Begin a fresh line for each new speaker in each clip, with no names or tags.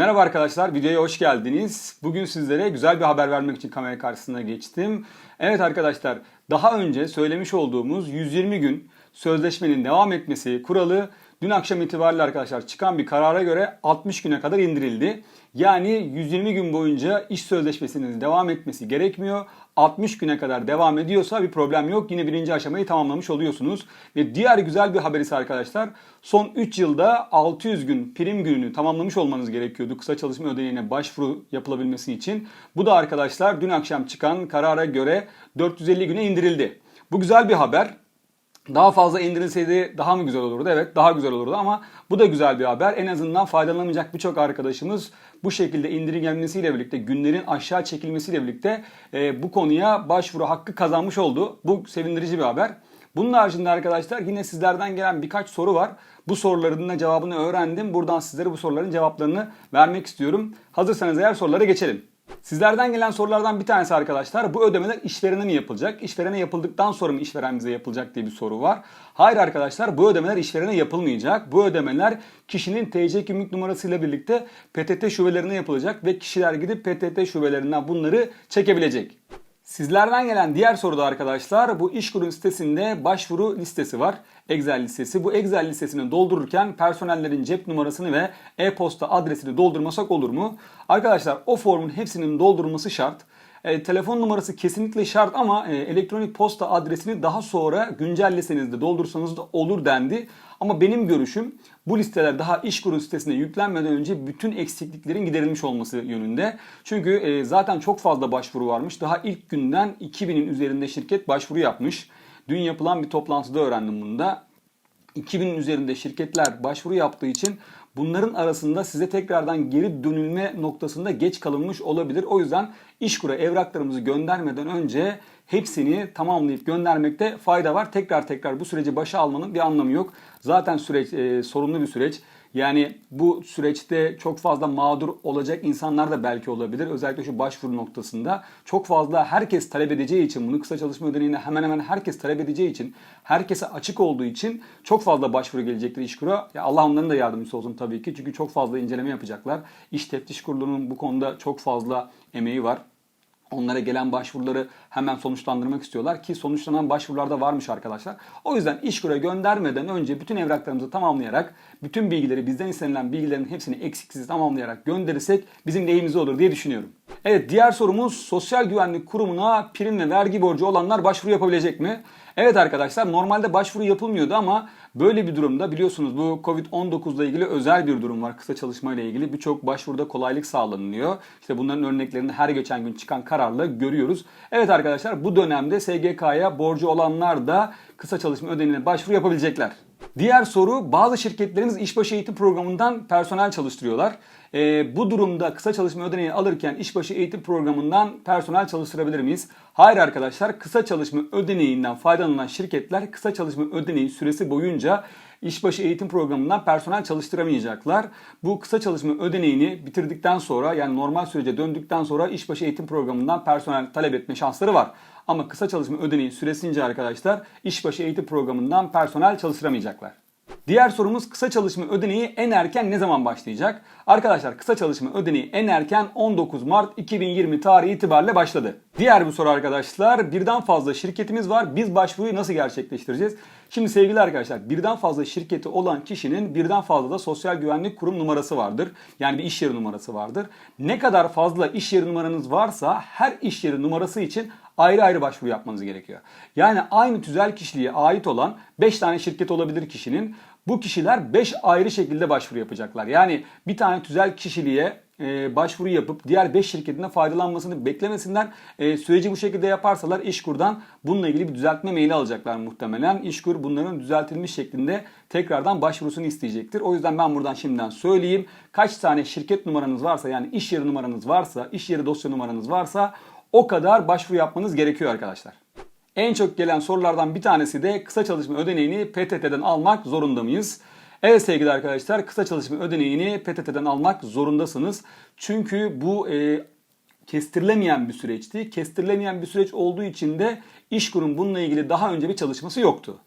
Merhaba arkadaşlar, videoya hoş geldiniz. Bugün sizlere güzel bir haber vermek için kamera karşısına geçtim. Evet arkadaşlar, daha önce söylemiş olduğumuz 120 gün sözleşmenin devam etmesi kuralı dün akşam itibariyle arkadaşlar çıkan bir karara göre 60 güne kadar indirildi. Yani 120 gün boyunca iş sözleşmesinin devam etmesi gerekmiyor. 60 güne kadar devam ediyorsa bir problem yok. Yine birinci aşamayı tamamlamış oluyorsunuz. Ve diğer güzel bir haber ise arkadaşlar son 3 yılda 600 gün prim gününü tamamlamış olmanız gerekiyordu kısa çalışma ödeneğine başvuru yapılabilmesi için. Bu da arkadaşlar dün akşam çıkan karara göre 450 güne indirildi. Bu güzel bir haber. Daha fazla indirilseydi daha mı güzel olurdu? Evet daha güzel olurdu ama bu da güzel bir haber. En azından faydalanamayacak birçok arkadaşımız bu şekilde indirim birlikte günlerin aşağı çekilmesiyle birlikte e, bu konuya başvuru hakkı kazanmış oldu. Bu sevindirici bir haber. Bunun haricinde arkadaşlar yine sizlerden gelen birkaç soru var. Bu soruların da cevabını öğrendim. Buradan sizlere bu soruların cevaplarını vermek istiyorum. Hazırsanız eğer sorulara geçelim. Sizlerden gelen sorulardan bir tanesi arkadaşlar bu ödemeler işverene mi yapılacak? İşverene yapıldıktan sonra mı işveren bize yapılacak diye bir soru var. Hayır arkadaşlar bu ödemeler işverene yapılmayacak. Bu ödemeler kişinin TC kimlik numarasıyla birlikte PTT şubelerine yapılacak ve kişiler gidip PTT şubelerinden bunları çekebilecek. Sizlerden gelen diğer soruda arkadaşlar bu İşkur'un sitesinde başvuru listesi var. Excel listesi. Bu Excel listesini doldururken personellerin cep numarasını ve e-posta adresini doldurmasak olur mu? Arkadaşlar o formun hepsinin doldurulması şart. E, telefon numarası kesinlikle şart ama e, elektronik posta adresini daha sonra güncelleseniz de doldursanız da olur dendi. Ama benim görüşüm bu listeler daha iş kuru sitesine yüklenmeden önce bütün eksikliklerin giderilmiş olması yönünde. Çünkü e, zaten çok fazla başvuru varmış. Daha ilk günden 2000'in üzerinde şirket başvuru yapmış. Dün yapılan bir toplantıda öğrendim bunu da. 2000'in üzerinde şirketler başvuru yaptığı için bunların arasında size tekrardan geri dönülme noktasında geç kalınmış olabilir. O yüzden İşkur'a evraklarımızı göndermeden önce hepsini tamamlayıp göndermekte fayda var. Tekrar tekrar bu süreci başa almanın bir anlamı yok. Zaten süreç e, sorunlu bir süreç. Yani bu süreçte çok fazla mağdur olacak insanlar da belki olabilir. Özellikle şu başvuru noktasında. Çok fazla herkes talep edeceği için, bunu kısa çalışma ödeneğine hemen hemen herkes talep edeceği için, herkese açık olduğu için çok fazla başvuru gelecektir İşkur'a. Ya Allah onların da yardımcısı olsun tabii ki. Çünkü çok fazla inceleme yapacaklar. İş teftiş kurulunun bu konuda çok fazla emeği var. Onlara gelen başvuruları hemen sonuçlandırmak istiyorlar ki sonuçlanan başvurularda varmış arkadaşlar. O yüzden İşkur'a göndermeden önce bütün evraklarımızı tamamlayarak, bütün bilgileri bizden istenilen bilgilerin hepsini eksiksiz tamamlayarak gönderirsek bizim lehimize olur diye düşünüyorum. Evet diğer sorumuz Sosyal Güvenlik Kurumu'na prim ve vergi borcu olanlar başvuru yapabilecek mi? Evet arkadaşlar normalde başvuru yapılmıyordu ama böyle bir durumda biliyorsunuz bu Covid-19 ile ilgili özel bir durum var. Kısa çalışma ile ilgili birçok başvuruda kolaylık sağlanıyor. İşte bunların örneklerini her geçen gün çıkan kararla görüyoruz. Evet arkadaşlar bu dönemde SGK'ya borcu olanlar da kısa çalışma ödeneğine başvuru yapabilecekler. Diğer soru bazı şirketlerimiz işbaşı eğitim programından personel çalıştırıyorlar. E, bu durumda kısa çalışma ödeneği alırken işbaşı eğitim programından personel çalıştırabilir miyiz? Hayır arkadaşlar kısa çalışma ödeneğinden faydalanan şirketler kısa çalışma ödeneği süresi boyunca işbaşı eğitim programından personel çalıştıramayacaklar. Bu kısa çalışma ödeneğini bitirdikten sonra yani normal sürece döndükten sonra işbaşı eğitim programından personel talep etme şansları var. Ama kısa çalışma ödeneği süresince arkadaşlar işbaşı eğitim programından personel çalıştıramayacaklar. Diğer sorumuz kısa çalışma ödeneği en erken ne zaman başlayacak? Arkadaşlar kısa çalışma ödeneği en erken 19 Mart 2020 tarihi itibariyle başladı. Diğer bir soru arkadaşlar birden fazla şirketimiz var. Biz başvuruyu nasıl gerçekleştireceğiz? Şimdi sevgili arkadaşlar birden fazla şirketi olan kişinin birden fazla da sosyal güvenlik kurum numarası vardır. Yani bir iş yeri numarası vardır. Ne kadar fazla iş yeri numaranız varsa her iş yeri numarası için ayrı ayrı başvuru yapmanız gerekiyor. Yani aynı tüzel kişiliğe ait olan 5 tane şirket olabilir kişinin. Bu kişiler 5 ayrı şekilde başvuru yapacaklar. Yani bir tane tüzel kişiliğe e, başvuru yapıp diğer 5 şirketinde faydalanmasını beklemesinler. E, süreci bu şekilde yaparsalar İşkur'dan bununla ilgili bir düzeltme maili alacaklar muhtemelen. İşkur bunların düzeltilmiş şeklinde tekrardan başvurusunu isteyecektir. O yüzden ben buradan şimdiden söyleyeyim. Kaç tane şirket numaranız varsa yani iş yeri numaranız varsa, iş yeri dosya numaranız varsa o kadar başvuru yapmanız gerekiyor arkadaşlar. En çok gelen sorulardan bir tanesi de kısa çalışma ödeneğini PTT'den almak zorunda mıyız? Evet sevgili arkadaşlar kısa çalışma ödeneğini PTT'den almak zorundasınız. Çünkü bu e, kestirilemeyen bir süreçti. Kestirilemeyen bir süreç olduğu için de İşkur'un bununla ilgili daha önce bir çalışması yoktu.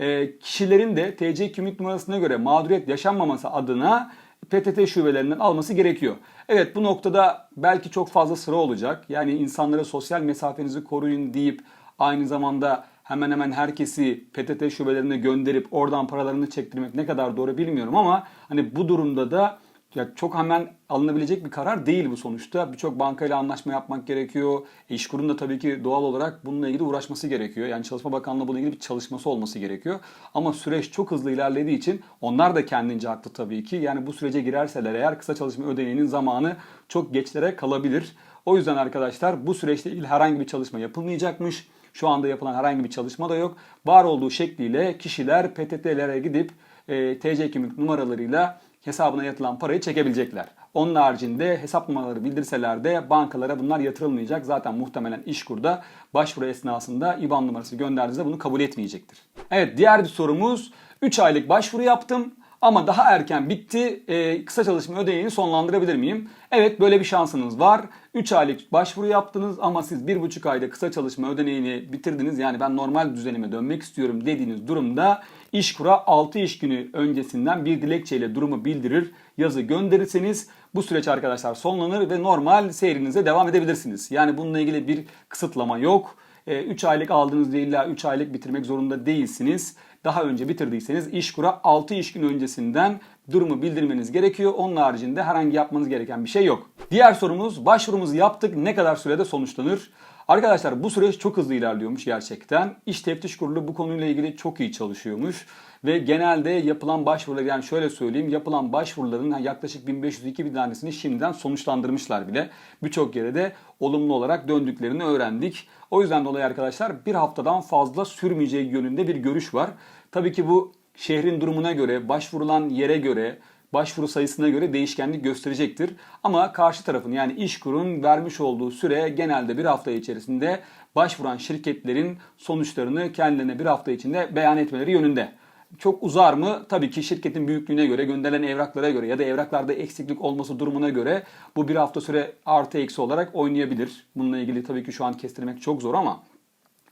E, kişilerin de TC kimlik numarasına göre mağduriyet yaşanmaması adına PTT şubelerinden alması gerekiyor. Evet bu noktada belki çok fazla sıra olacak. Yani insanlara sosyal mesafenizi koruyun deyip aynı zamanda hemen hemen herkesi PTT şubelerine gönderip oradan paralarını çektirmek ne kadar doğru bilmiyorum ama hani bu durumda da ya çok hemen alınabilecek bir karar değil bu sonuçta. Birçok bankayla anlaşma yapmak gerekiyor. E, İşkur'un da tabii ki doğal olarak bununla ilgili uğraşması gerekiyor. Yani Çalışma Bakanlığı bununla ilgili bir çalışması olması gerekiyor. Ama süreç çok hızlı ilerlediği için onlar da kendince haklı tabii ki. Yani bu sürece girerseler eğer kısa çalışma ödeneğinin zamanı çok geçlere kalabilir. O yüzden arkadaşlar bu süreçle ilgili herhangi bir çalışma yapılmayacakmış. Şu anda yapılan herhangi bir çalışma da yok. Var olduğu şekliyle kişiler PTT'lere gidip e, TC kimlik numaralarıyla hesabına yatılan parayı çekebilecekler. Onun haricinde hesap numaraları bildirseler de bankalara bunlar yatırılmayacak. Zaten muhtemelen İşkur'da başvuru esnasında IBAN numarası gönderdiğinizde bunu kabul etmeyecektir. Evet diğer bir sorumuz 3 aylık başvuru yaptım ama daha erken bitti. Ee, kısa çalışma ödeneğini sonlandırabilir miyim? Evet böyle bir şansınız var. 3 aylık başvuru yaptınız ama siz 1,5 ayda kısa çalışma ödeneğini bitirdiniz. Yani ben normal düzenime dönmek istiyorum dediğiniz durumda İşkur'a 6 iş günü öncesinden bir dilekçeyle durumu bildirir, yazı gönderirseniz bu süreç arkadaşlar sonlanır ve normal seyrinize devam edebilirsiniz. Yani bununla ilgili bir kısıtlama yok. 3 aylık aldığınızda illa 3 aylık bitirmek zorunda değilsiniz. Daha önce bitirdiyseniz İşkur'a 6 iş gün öncesinden durumu bildirmeniz gerekiyor. Onun haricinde herhangi yapmanız gereken bir şey yok. Diğer sorumuz başvurumuzu yaptık ne kadar sürede sonuçlanır? Arkadaşlar bu süreç çok hızlı ilerliyormuş gerçekten. İş Teftiş Kurulu bu konuyla ilgili çok iyi çalışıyormuş. Ve genelde yapılan başvurular yani şöyle söyleyeyim yapılan başvuruların yaklaşık 1500-2000 tanesini şimdiden sonuçlandırmışlar bile. Birçok yere de olumlu olarak döndüklerini öğrendik. O yüzden dolayı arkadaşlar bir haftadan fazla sürmeyeceği yönünde bir görüş var. Tabii ki bu şehrin durumuna göre, başvurulan yere göre, başvuru sayısına göre değişkenlik gösterecektir. Ama karşı tarafın yani İşkur'un vermiş olduğu süre genelde bir hafta içerisinde başvuran şirketlerin sonuçlarını kendilerine bir hafta içinde beyan etmeleri yönünde. Çok uzar mı? Tabii ki şirketin büyüklüğüne göre, gönderilen evraklara göre ya da evraklarda eksiklik olması durumuna göre bu bir hafta süre artı eksi olarak oynayabilir. Bununla ilgili tabii ki şu an kestirmek çok zor ama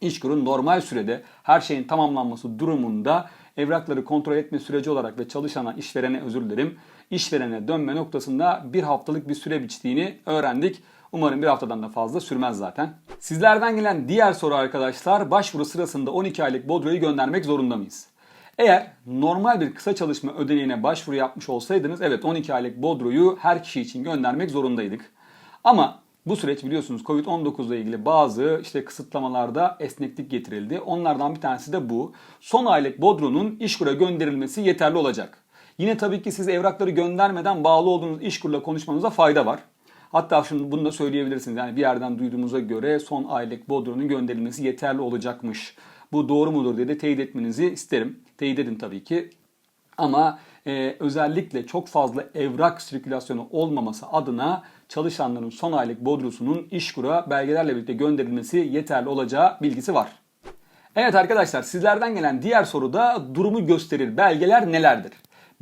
İşkur'un normal sürede her şeyin tamamlanması durumunda evrakları kontrol etme süreci olarak ve çalışana, işverene özür dilerim, işverene dönme noktasında bir haftalık bir süre biçtiğini öğrendik. Umarım bir haftadan da fazla sürmez zaten. Sizlerden gelen diğer soru arkadaşlar, başvuru sırasında 12 aylık bodroyu göndermek zorunda mıyız? Eğer normal bir kısa çalışma ödeneğine başvuru yapmış olsaydınız evet 12 aylık bodroyu her kişi için göndermek zorundaydık. Ama bu süreç biliyorsunuz Covid-19 ile ilgili bazı işte kısıtlamalarda esneklik getirildi. Onlardan bir tanesi de bu. Son aylık bodronun işkura gönderilmesi yeterli olacak. Yine tabii ki siz evrakları göndermeden bağlı olduğunuz işkurla konuşmanıza fayda var. Hatta şunu bunu da söyleyebilirsiniz. Yani bir yerden duyduğumuza göre son aylık bodronun gönderilmesi yeterli olacakmış. Bu doğru mudur diye de teyit etmenizi isterim. Teyit edin tabii ki. Ama e, özellikle çok fazla evrak sirkülasyonu olmaması adına çalışanların son aylık bodrosunun işkura belgelerle birlikte gönderilmesi yeterli olacağı bilgisi var. Evet arkadaşlar sizlerden gelen diğer soruda durumu gösterir belgeler nelerdir?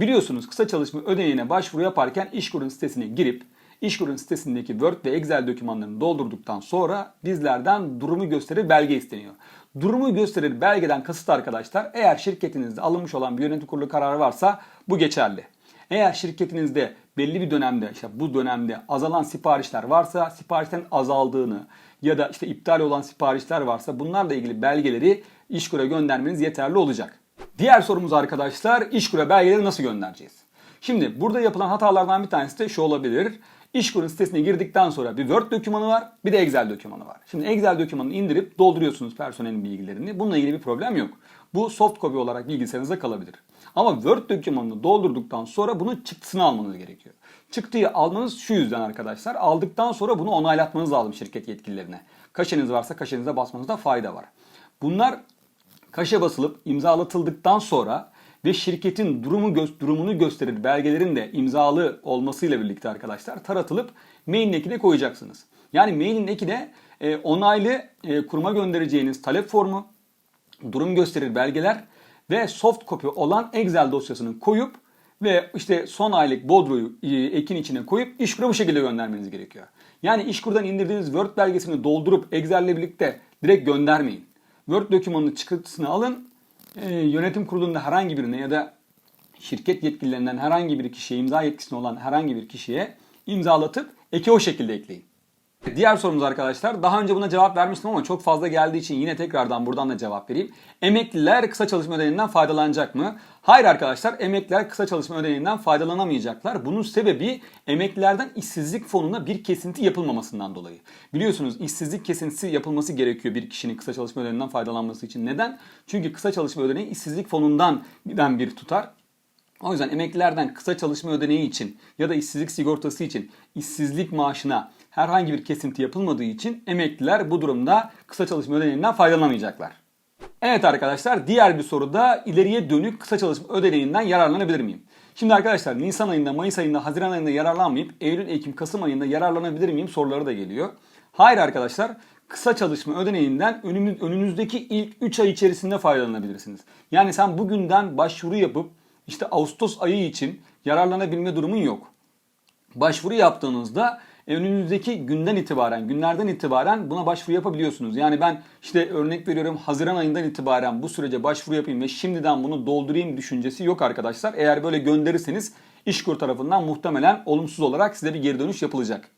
Biliyorsunuz kısa çalışma ödeneğine başvuru yaparken İşkur'un sitesine girip İşkur'un sitesindeki Word ve Excel dokümanlarını doldurduktan sonra bizlerden durumu gösterir belge isteniyor. Durumu gösterir belgeden kasıt arkadaşlar eğer şirketinizde alınmış olan bir yönetim kurulu kararı varsa bu geçerli. Eğer şirketinizde belli bir dönemde işte bu dönemde azalan siparişler varsa siparişlerin azaldığını ya da işte iptal olan siparişler varsa bunlarla ilgili belgeleri İşkur'a göndermeniz yeterli olacak. Diğer sorumuz arkadaşlar İşkur'a belgeleri nasıl göndereceğiz? Şimdi burada yapılan hatalardan bir tanesi de şu olabilir. İşkur'un sitesine girdikten sonra bir Word dokümanı var, bir de Excel dokümanı var. Şimdi Excel dokümanını indirip dolduruyorsunuz personelin bilgilerini. Bununla ilgili bir problem yok. Bu soft copy olarak bilgisayarınızda kalabilir. Ama Word dokümanını doldurduktan sonra bunun çıktısını almanız gerekiyor. Çıktıyı almanız şu yüzden arkadaşlar. Aldıktan sonra bunu onaylatmanız lazım şirket yetkililerine. Kaşeniz varsa kaşenize basmanızda fayda var. Bunlar kaşe basılıp imzalatıldıktan sonra ve şirketin durumu gö- durumunu gösterir belgelerin de imzalı olmasıyla birlikte arkadaşlar taratılıp mailin ekine koyacaksınız. Yani mailin ekine e, onaylı e, kuruma göndereceğiniz talep formu, durum gösterir belgeler ve soft copy olan Excel dosyasını koyup ve işte son aylık bodroyu e, ekin içine koyup işkura bu şekilde göndermeniz gerekiyor. Yani işkurdan indirdiğiniz Word belgesini doldurup Excel ile birlikte direkt göndermeyin. Word dokümanının çıktısını alın, e, yönetim kurulunda herhangi birine ya da şirket yetkililerinden herhangi bir kişiye, imza yetkisinde olan herhangi bir kişiye imzalatıp eki o şekilde ekleyin. Diğer sorumuz arkadaşlar. Daha önce buna cevap vermiştim ama çok fazla geldiği için yine tekrardan buradan da cevap vereyim. Emekliler kısa çalışma ödeneğinden faydalanacak mı? Hayır arkadaşlar emekliler kısa çalışma ödeneğinden faydalanamayacaklar. Bunun sebebi emeklilerden işsizlik fonuna bir kesinti yapılmamasından dolayı. Biliyorsunuz işsizlik kesintisi yapılması gerekiyor bir kişinin kısa çalışma ödeneğinden faydalanması için. Neden? Çünkü kısa çalışma ödeneği işsizlik fonundan giden bir tutar. O yüzden emeklilerden kısa çalışma ödeneği için ya da işsizlik sigortası için işsizlik maaşına herhangi bir kesinti yapılmadığı için emekliler bu durumda kısa çalışma ödeneğinden faydalanamayacaklar. Evet arkadaşlar diğer bir soruda ileriye dönük kısa çalışma ödeneğinden yararlanabilir miyim? Şimdi arkadaşlar Nisan ayında, Mayıs ayında, Haziran ayında yararlanmayıp Eylül, Ekim, Kasım ayında yararlanabilir miyim soruları da geliyor. Hayır arkadaşlar kısa çalışma ödeneğinden önünüzdeki ilk 3 ay içerisinde faydalanabilirsiniz. Yani sen bugünden başvuru yapıp işte Ağustos ayı için yararlanabilme durumun yok. Başvuru yaptığınızda önünüzdeki günden itibaren, günlerden itibaren buna başvuru yapabiliyorsunuz. Yani ben işte örnek veriyorum Haziran ayından itibaren bu sürece başvuru yapayım ve şimdiden bunu doldurayım düşüncesi yok arkadaşlar. Eğer böyle gönderirseniz İşkur tarafından muhtemelen olumsuz olarak size bir geri dönüş yapılacak.